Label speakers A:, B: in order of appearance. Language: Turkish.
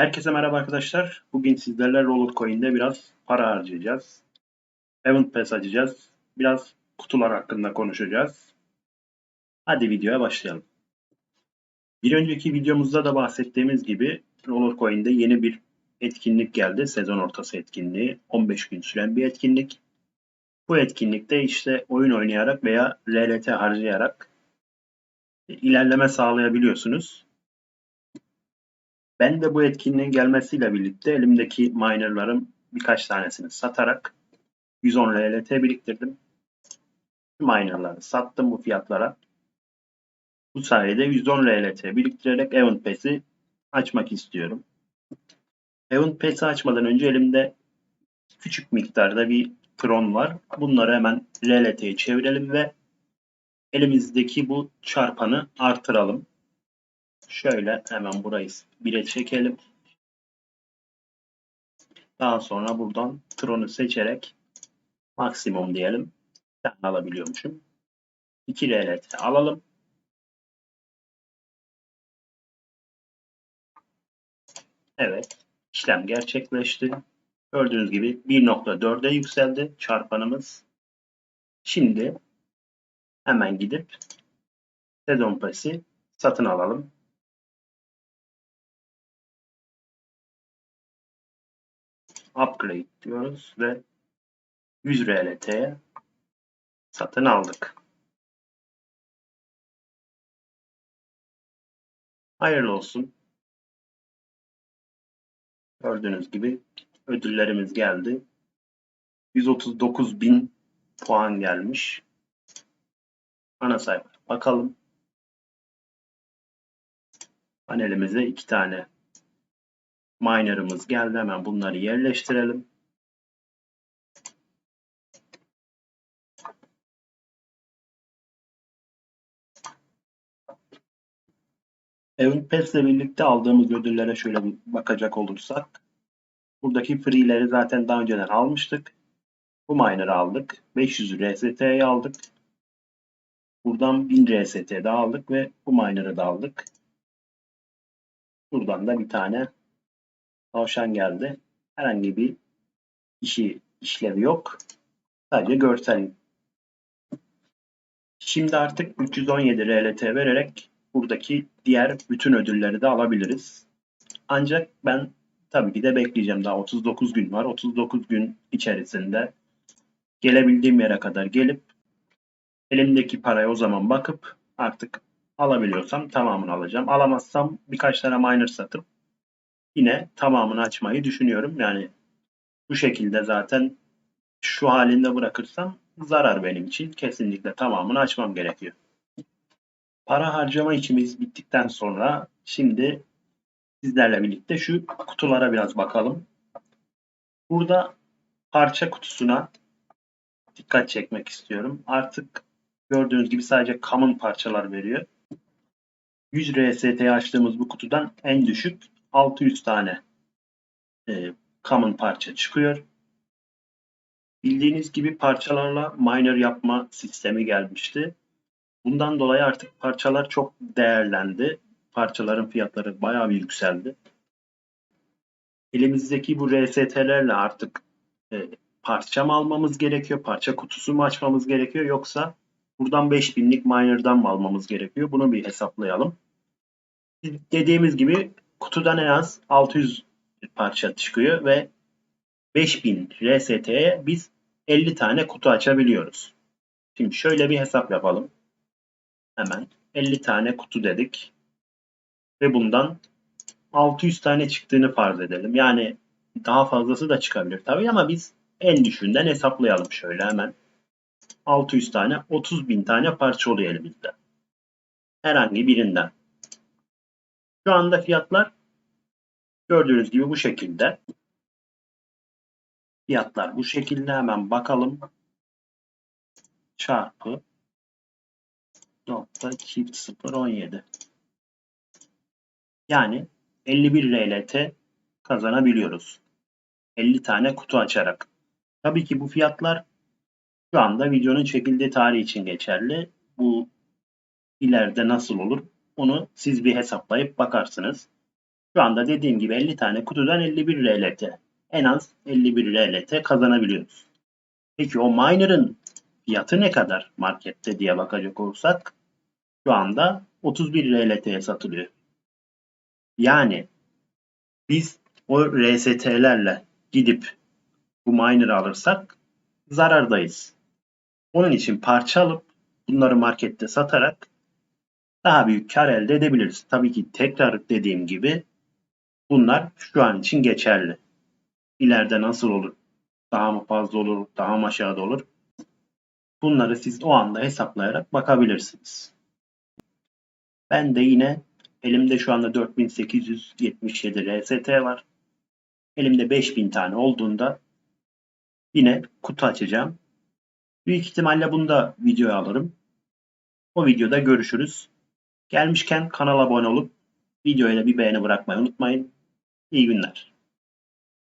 A: Herkese merhaba arkadaşlar. Bugün sizlerle Roller Coin'de biraz para harcayacağız. Event Pass açacağız. Biraz kutular hakkında konuşacağız. Hadi videoya başlayalım. Bir önceki videomuzda da bahsettiğimiz gibi Roller Coin'de yeni bir etkinlik geldi. Sezon ortası etkinliği. 15 gün süren bir etkinlik. Bu etkinlikte işte oyun oynayarak veya RLT harcayarak ilerleme sağlayabiliyorsunuz. Ben de bu etkinliğin gelmesiyle birlikte elimdeki minerların birkaç tanesini satarak 110 RLT biriktirdim. Minerları sattım bu fiyatlara. Bu sayede 110 RLT biriktirerek Event Pass'i açmak istiyorum. Event Pass'i açmadan önce elimde küçük miktarda bir Tron var. Bunları hemen RLT'ye çevirelim ve elimizdeki bu çarpanı artıralım. Şöyle hemen burayı 1'e çekelim. Daha sonra buradan Tron'u seçerek maksimum diyelim. Tane alabiliyormuşum. 2 RLT alalım. Evet. işlem gerçekleşti. Gördüğünüz gibi 1.4'e yükseldi çarpanımız. Şimdi hemen gidip sezon pası satın alalım. Upgrade diyoruz ve 100 RLT'ye satın aldık. Hayırlı olsun. Gördüğünüz gibi ödüllerimiz geldi. 139 bin puan gelmiş. Ana sayfa bakalım. Panelimize iki tane miner'ımız geldi. Hemen bunları yerleştirelim. Event Pass ile birlikte aldığımız ödüllere şöyle bir bakacak olursak buradaki free'leri zaten daha önceden almıştık. Bu miner'ı aldık. 500 RST'yi aldık. Buradan 1000 RST de aldık ve bu miner'ı da aldık. Buradan da bir tane tavşan geldi. Herhangi bir işi işlevi yok. Sadece görsel. Şimdi artık 317 RLT vererek buradaki diğer bütün ödülleri de alabiliriz. Ancak ben tabii ki de bekleyeceğim. Daha 39 gün var. 39 gün içerisinde gelebildiğim yere kadar gelip elimdeki paraya o zaman bakıp artık alabiliyorsam tamamını alacağım. Alamazsam birkaç tane miner satıp yine tamamını açmayı düşünüyorum. Yani bu şekilde zaten şu halinde bırakırsam zarar benim için. Kesinlikle tamamını açmam gerekiyor. Para harcama işimiz bittikten sonra şimdi sizlerle birlikte şu kutulara biraz bakalım. Burada parça kutusuna dikkat çekmek istiyorum. Artık gördüğünüz gibi sadece common parçalar veriyor. 100 RST açtığımız bu kutudan en düşük 600 tane e, common parça çıkıyor. Bildiğiniz gibi parçalarla miner yapma sistemi gelmişti. Bundan dolayı artık parçalar çok değerlendi. Parçaların fiyatları bayağı bir yükseldi. Elimizdeki bu RST'lerle artık e, parça mı almamız gerekiyor? Parça kutusu mu açmamız gerekiyor? Yoksa buradan 5000'lik miner'dan mı almamız gerekiyor? Bunu bir hesaplayalım. Dediğimiz gibi kutudan en az 600 parça çıkıyor ve 5000 RST'ye biz 50 tane kutu açabiliyoruz. Şimdi şöyle bir hesap yapalım. Hemen 50 tane kutu dedik. Ve bundan 600 tane çıktığını farz edelim. Yani daha fazlası da çıkabilir tabii ama biz en düşüğünden hesaplayalım şöyle hemen. 600 tane 30 bin tane parça oluyor elimizde. Herhangi birinden. Şu anda fiyatlar gördüğünüz gibi bu şekilde. Fiyatlar bu şekilde hemen bakalım. Çarpı nokta çift 017. Yani 51 RLT kazanabiliyoruz. 50 tane kutu açarak. Tabii ki bu fiyatlar şu anda videonun çekildiği tarih için geçerli. Bu ileride nasıl olur onu siz bir hesaplayıp bakarsınız. Şu anda dediğim gibi 50 tane kutudan 51 RLT. En az 51 RLT kazanabiliyoruz. Peki o miner'ın fiyatı ne kadar markette diye bakacak olursak şu anda 31 RLT'ye satılıyor. Yani biz o RST'lerle gidip bu miner'ı alırsak zarardayız. Onun için parça alıp bunları markette satarak daha büyük kar elde edebiliriz. Tabii ki tekrar dediğim gibi bunlar şu an için geçerli. İleride nasıl olur? Daha mı fazla olur? Daha mı aşağıda olur? Bunları siz o anda hesaplayarak bakabilirsiniz. Ben de yine elimde şu anda 4877 RST var. Elimde 5000 tane olduğunda yine kutu açacağım. Büyük ihtimalle bunu da videoya alırım. O videoda görüşürüz. Gelmişken kanala abone olup videoya da bir beğeni bırakmayı unutmayın. İyi günler.